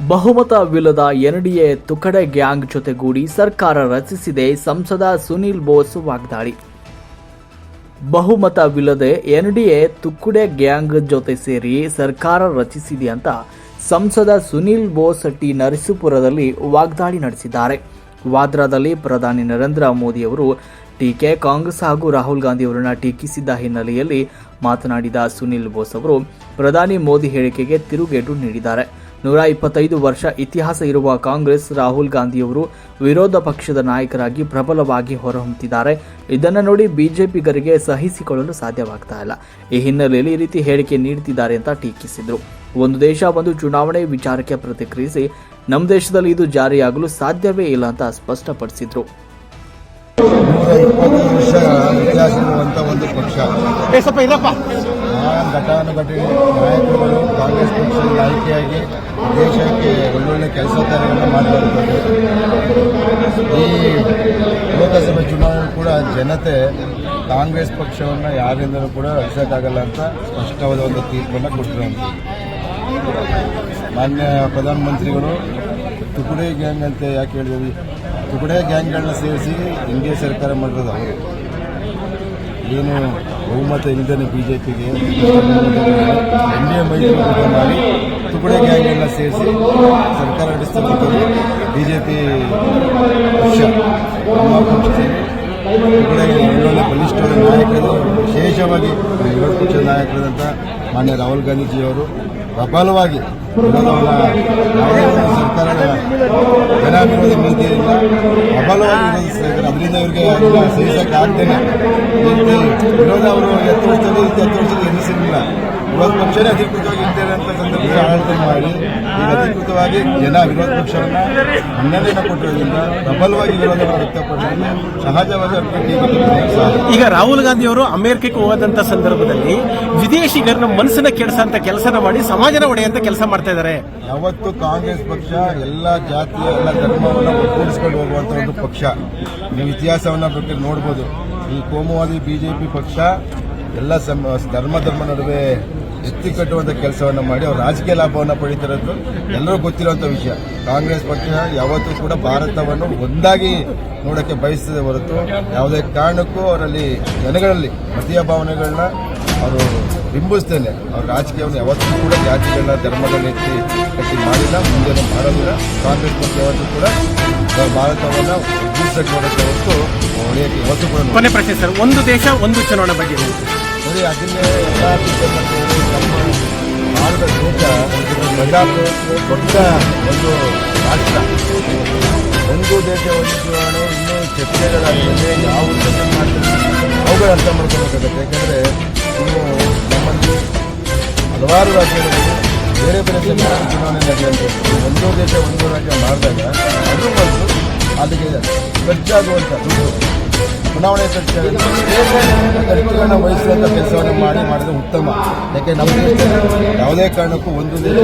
ಬಹುಮತವಿಲ್ಲದ NDA ತುಕಡೆ gang ಜೊತೆಗೂಡಿ ಸರ್ಕಾರ ರಚಿಸಿದೆ ಸಂಸದ ಸುನೀಲ್ ಬೋಸ್ ವಾಗ್ದಾಳಿ. ಬಹುಮತವಿಲ್ಲದೆ ಎನ್ಡಿಎ ತುಕ್ಕುಡೆ ಗ್ಯಾಂಗ್ ಜೊತೆ ಸೇರಿ ಸರ್ಕಾರ ರಚಿಸಿದೆ ಅಂತ ಸಂಸದ ಸುನೀಲ್ ಬೋಸ್ ಟಿ ನರಸೀಪುರದಲ್ಲಿ ವಾಗ್ದಾಳಿ ನಡೆಸಿದ್ದಾರೆ. ವಾದ್ರಾದಲ್ಲಿ ಪ್ರಧಾನಿ ನರೇಂದ್ರ ಮೋದಿ ಅವರು ಟೀಕೆ, ಕಾಂಗ್ರೆಸ್ ಹಾಗೂ ರಾಹುಲ್ ಗಾಂಧಿ ಅವರನ್ನ ಟೀಕಿಸಿದ್ದ ಹಿನ್ನೆಲೆಯಲ್ಲಿ ಮಾತನಾಡಿದ ಸುನೀಲ್ ಬೋಸ್ ಅವರು, ಪ್ರಧಾನಿ ಮೋದಿ ಹೇಳಿಕೆಗೆ ತಿರುಗೇಟು ನೀಡಿದ್ದಾರೆ. ನೂರ ಇಪ್ಪತ್ತೈದು ವರ್ಷ ಇತಿಹಾಸ ಇರುವ ಕಾಂಗ್ರೆಸ್ ರಾಹುಲ್ ಗಾಂಧಿಯವರು ವಿರೋಧ ಪಕ್ಷದ ನಾಯಕರಾಗಿ ಪ್ರಬಲವಾಗಿ ಹೊರಹೊಮ್ಮುತ್ತಿದ್ದಾರೆ ಇದನ್ನು ನೋಡಿ ಬಿಜೆಪಿಗರಿಗೆ ಸಹಿಸಿಕೊಳ್ಳಲು ಸಾಧ್ಯವಾಗ್ತಾ ಇಲ್ಲ. ಈ ಹಿನ್ನೆಲೆಯಲ್ಲಿ ಈ ರೀತಿ ಹೇಳಿಕೆ ನೀಡುತ್ತಿದ್ದಾರೆ ಅಂತ ಟೀಕಿಸಿದರು. ಒಂದು ದೇಶ ಒಂದು ಚುನಾವಣೆ ವಿಚಾರಕ್ಕೆ ಪ್ರತಿಕ್ರಿಯಿಸಿ ನಮ್ಮ ದೇಶದಲ್ಲಿ ಇದು ಜಾರಿಯಾಗಲು ಸಾಧ್ಯವೇ ಇಲ್ಲ ಅಂತ ಸ್ಪಷ್ಟಪಡಿಸಿದರು. ವರ್ಷ ಇತಿಹಾಸ ಆ ಘಟಾನುಘಟಿ ನಾಯಕರುಗಳು, ಕಾಂಗ್ರೆಸ್ ಪಕ್ಷದಲ್ಲಿ ಆಯ್ಕೆಯಾಗಿ ದೇಶಕ್ಕೆ ಒಳ್ಳೊಳ್ಳೆ ಕೆಲಸ ಕಾರ್ಯಗಳನ್ನು ಮಾಡಲಾಗುತ್ತದೆ ಈ ಲೋಕಸಭೆ ಚುನಾವಣೆ ಕೂಡ ಜನತೆ ಕಾಂಗ್ರೆಸ್ ಪಕ್ಷವನ್ನು ಯಾರಿಂದಲೂ ಕೂಡ ರಕ್ಷಕ್ಕಾಗಲ್ಲ ಅಂತ ಸ್ಪಷ್ಟವಾದ ಒಂದು ತೀರ್ಪನ್ನು ಕೊಟ್ಟರು ಮಾನ್ಯ ಪ್ರಧಾನಮಂತ್ರಿಗಳು, ತುಕುಡೆ ಗ್ಯಾಂಗ್ ಅಂತ ಯಾಕೆ ಹೇಳಿದ್ವಿ ತುಕುಡೆ ಗ್ಯಾಂಗ್ಗಳನ್ನ ಸೇರಿಸಿ ಇಂಡಿಯಾ ಸರ್ಕಾರ ಮಾಡಿರೋದು ಏನು ಬಹುಮತ ಇಲ್ಲದೇ ಬಿ ಜೆ ಪಿಗೆ ಎನ್ ಡಿ ಎ ಮೈತ್ರಿ ಮಾಡಿ, ತುಕುಡೆ ಎಲ್ಲ ಸೇರಿಸಿ ಸರ್ಕಾರ ನಡೆಸ್ತಕ್ಕಂಥದ್ದು ಬಿ ಜೆ ಪಿ ಬಲಿಷ್ಠವಾದ ನಾಯಕರು, ವಿಶೇಷವಾಗಿ ವಿರೋಧ ಪಕ್ಷದ ನಾಯಕರಾದಂಥ ಮಾನ್ಯ ರಾಹುಲ್ ಗಾಂಧೀಜಿಯವರು ಪ್ರಬಲವಾಗಿ ವಿರೋಧವನ್ನು ವಿರೋಧ ವಿರೋಧಿಸ್ತಾ ಇದ್ದಾರೆ. ಅದರಿಂದ ಇವರಿಗೆ ಸಹಿಸಕ್ಕೆ ಆಗ್ತೇನೆ ವಿರೋಧ ಅವರು ಹತ್ತು ವರ್ಷದಲ್ಲಿ ಹತ್ತು ವರ್ಷದಲ್ಲಿ ವಿರೋಧ ಪಕ್ಷನೇ ಅಧಿಕೃತವಾಗಿ ಇರ್ತೇವೆ ಅಂತ ಸಂದರ್ಭದಲ್ಲಿ ಆಡಳಿತ ಮಾಡಿ ಈಗ ಅಧಿಕೃತವಾಗಿ ಜನ ವಿರೋಧ ಪಕ್ಷವನ್ನು ಮನ್ನಣೆಯನ್ನು ಕೊಟ್ಟಿರೋದ್ರಿಂದ ಪ್ರಬಲವಾಗಿ ವಿರೋಧವನ್ನು ವ್ಯಕ್ತಪಡಿಸಿದ್ರೆ ಸಹಜವಾಗಿ. ಈಗ ರಾಹುಲ್ ಗಾಂಧಿ ಅವರು ಅಮೆರಿಕಕ್ಕೆ ಹೋದಂತ ಸಂದರ್ಭದಲ್ಲಿ ವಿದೇಶಿಗರನ್ನ ಮನಸ್ಸನ್ನ ಕೆಡಿಸಂತ ಕೆಲಸನ ಮಾಡಿ ಸಮಾಜನ ಒಡೆಯಂತ ಕೆಲಸ ಮಾಡ್ತಾ ಇದ್ದಾರೆ. ಯಾವತ್ತು ಕಾಂಗ್ರೆಸ್ ಪಕ್ಷ ಎಲ್ಲ ಜಾತಿಯ ಎಲ್ಲ ಧರ್ಮವನ್ನು ಒಗ್ಗೂಡಿಸ್ಕೊಂಡು ಹೋಗುವಂತ ಒಂದು ಪಕ್ಷ. ನೀವು ಇತಿಹಾಸವನ್ನ ಬಗ್ಗೆ ನೋಡ್ಬೋದು. ಈ ಕೋಮುವಾದಿ ಬಿಜೆಪಿ ಪಕ್ಷ ಎಲ್ಲ ಸಮ ಧರ್ಮ ಧರ್ಮ ನಡುವೆ ಎತ್ತಿ ಕಟ್ಟುವಂಥ ಕೆಲಸವನ್ನು ಮಾಡಿ ಅವ್ರು ರಾಜಕೀಯ ಲಾಭವನ್ನು ಪಡೀತಿರೋದು ಎಲ್ಲರೂ ಗೊತ್ತಿರುವಂಥ ವಿಷಯ. ಕಾಂಗ್ರೆಸ್ ಪಕ್ಷ ಯಾವತ್ತೂ ಕೂಡ ಭಾರತವನ್ನು ಒಂದಾಗಿ ನೋಡೋಕ್ಕೆ ಬಯಸ್ತದೆ ಹೊರತು ಯಾವುದೇ ಕಾರಣಕ್ಕೂ ಅವರಲ್ಲಿ ಜನಗಳಲ್ಲಿ ಮತೀಯ ಭಾವನೆಗಳನ್ನ ಅವರು ಬಿಂಬಿಸ್ತೇನೆ. ಅವ್ರ ರಾಜಕೀಯವನ್ನು ಯಾವತ್ತೂ ಕೂಡ ಜಾತಿಗಳನ್ನ, ಧರ್ಮಗಳನ್ನ ಎತ್ತಿ ಕಟ್ಟಿ ಮಾಡಿಲ್ಲ, ಮುಂದೇನು ಮಾಡೋದಿಲ್ಲ ಕಾಂಗ್ರೆಸ್ ಪಕ್ಷ ಯಾವತ್ತೂ ಕೂಡ ಭಾರತವನ್ನು ಉದ್ದೇಶಕ್ಕೆ ನೋಡಕ್ಕೆ ಹೊರತು ಯಾವತ್ತೂ ಕೂಡ ಕೊನೆ ಪ್ರಶ್ನೆ ಸರ್, ಒಂದು ದೇಶ, ಒಂದು ಚುನಾವಣೆ ಬಗ್ಗೆ ನೋಡಿ ಅದನ್ನೇ ಎಲ್ಲ ಪಿಕ್ಚರ್ನಲ್ಲಿ ನಮ್ಮ ಭಾರತ ದೇಶ ಬಜಾರ್ ದೊಡ್ಡ ಒಂದು ರಾಷ್ಟ್ರ. ಒಂದು ದೇಶ ಒಂದು ಚುನಾವಣೆ ಇನ್ನೂ ಚರ್ಚೆಗಳಾಗಿದೆ ಯಾವ ಉದ್ದೇಶ ಮಾಡ್ತಾರೆ ಅವುಗಳು ಅರ್ಥ ಮಾಡ್ಕೋಬೇಕಾಗುತ್ತೆ ಯಾಕಂದರೆ ಇನ್ನು ನಮ್ಮಲ್ಲಿ ಹಲವಾರು ರಾಜ್ಯಗಳಲ್ಲಿ ಬೇರೆ ಬೇರೆ ಸಮಯದಲ್ಲಿ ಚುನಾವಣೆ ನಡೆಯುವಂಥದ್ದು ಒಂದು ದೇಶ, ಒಂದು ರಾಜ್ಯ ಮಾಡಿದಾಗ ಅದು ಒಂದು ಅದಕ್ಕೆ ಖರ್ಚಾಗುವಂಥ ದುಡ್ಡು. ಚುನಾವಣೆ ಸಂಚಾರ ವಹಿಸುವಂಥ ಕೆಲಸವನ್ನು ಮಾಡಿ ಮಾಡಿದ್ರೆ ಉತ್ತಮ. ಯಾಕೆ? ನಮ್ಮ ಯಾವುದೇ ಕಾರಣಕ್ಕೂ ಒಂದು ದೇಶ